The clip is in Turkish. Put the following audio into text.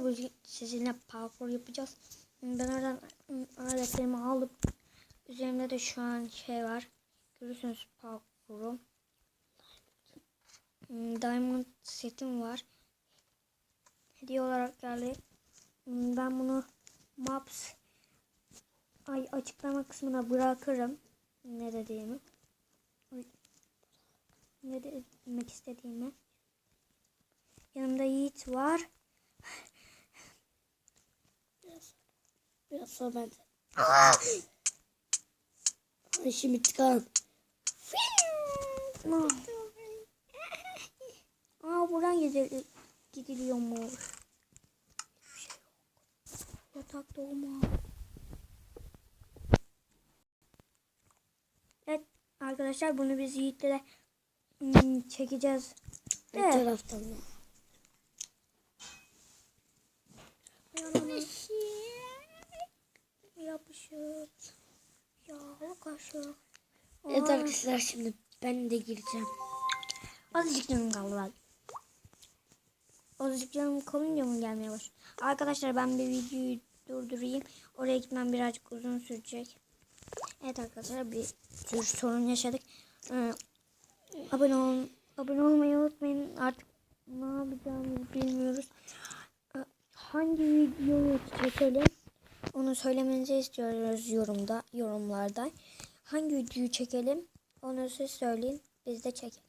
arkadaşlar bu sizinle parkur yapacağız. Ben oradan aletlerimi alıp üzerimde de şu an şey var. Görüyorsunuz parkuru. Diamond setim var. Hediye olarak geldi. Ben bunu Maps ay açıklama kısmına bırakırım. Ne dediğimi. Ne de- demek istediğimi. Yanımda Yiğit var. Biraz sonra ben de. Ay şimdi çıkalım. Aa, Aa buradan gidil gidiliyormuş. Yatakta olma. Evet arkadaşlar bunu biz Yiğit'le hmm, çekeceğiz. Bir Evet. taraftan da. Kaşı. Evet arkadaşlar şimdi ben de gireceğim. Azıcık canım kaldı bak. Azıcık canım kalınca mı gelmeye başladı? Arkadaşlar ben bir videoyu durdurayım. Oraya gitmem birazcık uzun sürecek. Evet arkadaşlar bir tür sorun yaşadık. Ee, abone ol, abone olmayı unutmayın. Artık ne yapacağımızı bilmiyoruz. Ee, hangi videoyu çekelim? Onu söylemenizi istiyoruz yorumda, yorumlarda. Hangi videoyu çekelim? Onu siz söyleyin. Biz de çekelim.